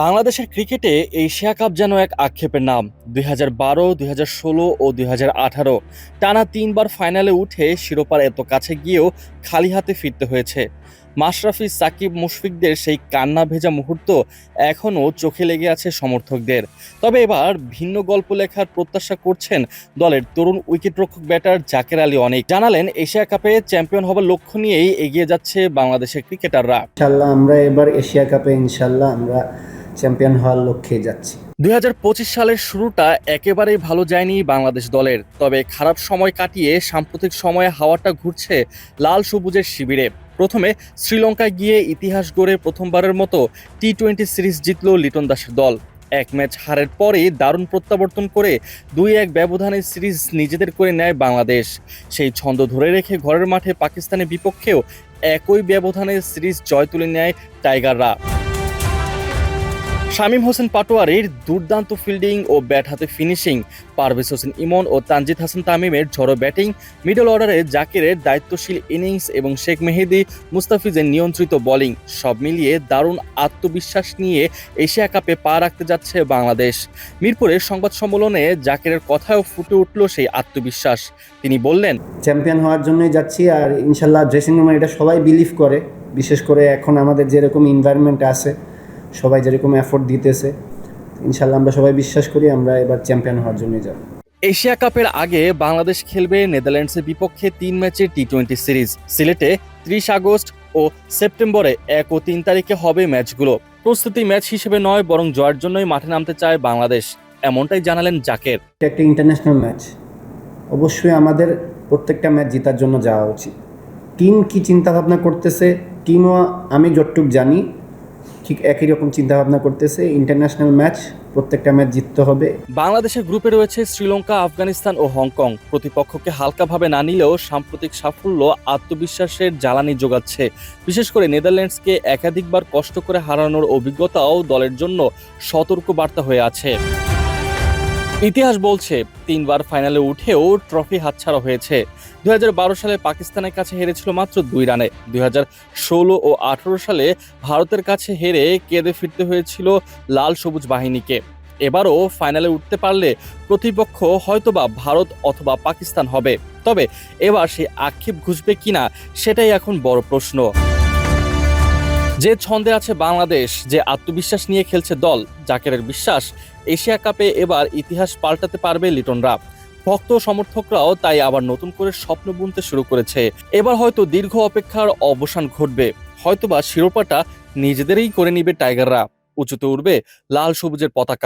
বাংলাদেশের ক্রিকেটে Asia cup যেন এক আক্ষেপের নাম। দুই হাজার বারো, দুই হাজার ষোলো ও দুই হাজার আঠারো টানা তিনবার ফাইনালে উঠে শিরোপার এত কাছে গিয়েও খালি হাতে ফিরতে হয়েছে। মাশরাফি, সাকিব, মুশফিকদের সেই কান্না ভেজা মুহূর্ত এখনও চোখে লেগে আছে সমর্থকদের। তবে এবার ভিন্ন গল্প লেখার প্রত্যাশা করছেন দলের তরুণ উইকেটরক্ষক ব্যাটার জাকের আলী অনেক। জানালেন, এশিয়া কাপে চ্যাম্পিয়ন হবার লক্ষ্য নিয়েই এগিয়ে যাচ্ছে বাংলাদেশের ক্রিকেটাররা। ইনশাল্লাহ আমরা এবার এশিয়া কাপে ইনশাল্লাহ আমরা চ্যাম্পিয়ন হওয়ার লক্ষ্যে যাচ্ছি। দুই সালের শুরুটা একেবারেই ভালো যায়নি বাংলাদেশ দলের। তবে খারাপ সময় কাটিয়ে সাম্প্রতিক সময়ে হাওয়াটা ঘুরছে লাল সবুজের শিবিরে। প্রথমে শ্রীলঙ্কায় গিয়ে ইতিহাস গড়ে প্রথমবারের মতো টি টোয়েন্টি সিরিজ জিতল লিটন দাসের দল। এক ম্যাচ হারের পরেই দারুণ প্রত্যাবর্তন করে দুই এক ব্যবধানের সিরিজ নিজেদের করে নেয় বাংলাদেশ। সেই ছন্দ ধরে রেখে ঘরের মাঠে পাকিস্তানের বিপক্ষেও একই ব্যবধানে সিরিজ জয় তুলে নেয় টাইগাররা। শামীম হোসেন পাটোয়ারির দুর্দান্ত ফিল্ডিং ও ব্যাট হাতে ফিনিশিং, পারভেজ হোসেন ইমন ও তানজিদ হাসান তামিমের ঝড়ো ব্যাটিং, মিডল অর্ডারে জাকিরের দায়িত্বশীল ইনিংস এবং শেখ মেহেদি মুস্তাফিজের নিয়ন্ত্রিত বোলিং, সব মিলিয়ে দারুণ আত্মবিশ্বাস নিয়ে এশিয়া কাপে পা রাখতে যাচ্ছে বাংলাদেশ। মিরপুরের সংবাদ সম্মেলনে জাকিরের কথাও ফুটে উঠল সেই আত্মবিশ্বাস। তিনি বললেন, চ্যাম্পিয়ন হওয়ার জন্যই যাচ্ছি আর ইনশাল্লাহ ড্রেসিং রুমে এটা সবাই বিলিভ করে, বিশেষ করে এখন আমাদের যেরকম এনভায়রনমেন্ট আছে সবাই যেরকম এফোর্ট দিতেছে ইনশাল্লাহ আমরা সবাই বিশ্বাস করি আমরা এবার চ্যাম্পিয়ন হওয়ার জন্যই যাব। এশিয়া কাপের আগে বাংলাদেশ খেলবে নেদারল্যান্ডসের বিপক্ষে তিন ম্যাচের টি টোয়েন্টি সিরিজ সিলেটে ত্রিশ আগস্ট ও সেপ্টেম্বরে এক ও তিন তারিখে হবে ম্যাচগুলো। প্রস্তুতি ম্যাচ হিসেবে নয় বরং জয়ের জন্যই মাঠে নামতে চায় বাংলাদেশ। এমনটাই জানালেন জাকের। এটা একটা ইন্টারন্যাশনাল ম্যাচ অবশ্যই আমাদের প্রত্যেকটা ম্যাচ জেতার জন্য যাওয়া উচিত। টিম কি চিন্তা ভাবনা করতেছে? টিমও আমি যতটুক জানি ঠিক একই রকম চিন্তা ভাবনা করতেছে। ইন্টারন্যাশনাল ম্যাচ প্রত্যেকটা ম্যাচ জিততে হবে। বাংলাদেশের গ্রুপে রয়েছে শ্রীলঙ্কা, আফগানিস্তান ও হংকং। প্রতিপক্ষকে হালকাভাবে না নিলেও সাম্প্রতিক সাফল্য আত্মবিশ্বাসের জ্বালানি যোগাচ্ছে। বিশেষ করে নেদারল্যান্ডসকে একাধিকবার কষ্ট করে হারানোর অভিজ্ঞতাও দলের জন্য সতর্ক বার্তা হয়ে আছে। ইতিহাস বলছে, তিনবার ফাইনালে উঠেও ট্রফি হাতছাড়া হয়েছে। দুই হাজার বারো সালে পাকিস্তানের কাছে হেরেছিল মাত্র দুই রানে। দুই ষোলো ও আঠারো সালে ভারতের কাছে হেরে কেঁদে ফিরতে হয়েছিল লাল সবুজ বাহিনীকে। এবারও ফাইনালে উঠতে পারলে প্রতিপক্ষ হয়তোবা ভারত অথবা পাকিস্তান হবে। তবে এবার সেই আক্ষেপ ঘুষবে কিনা, সেটাই এখন বড় প্রশ্ন। যে ছন্দে আছে বাংলাদেশ, যে আত্মবিশ্বাস নিয়ে খেলছে দল, জাকেরের বিশ্বাস, এশিয়া কাপে এবার ইতিহাস পাল্টাতে পারবে লিটন লিটনরা ভক্ত সমর্থকরাও তাই আবার নতুন করে স্বপ্ন বুনতে শুরু করেছে। এবার হয়তো দীর্ঘ অপেক্ষার অবসান ঘটবে। হয়তোবা শিরোপাটা নিজেদেরই করে নিবে টাইগাররা। উঁচুতে উঠবে লাল সবুজের পতাকা।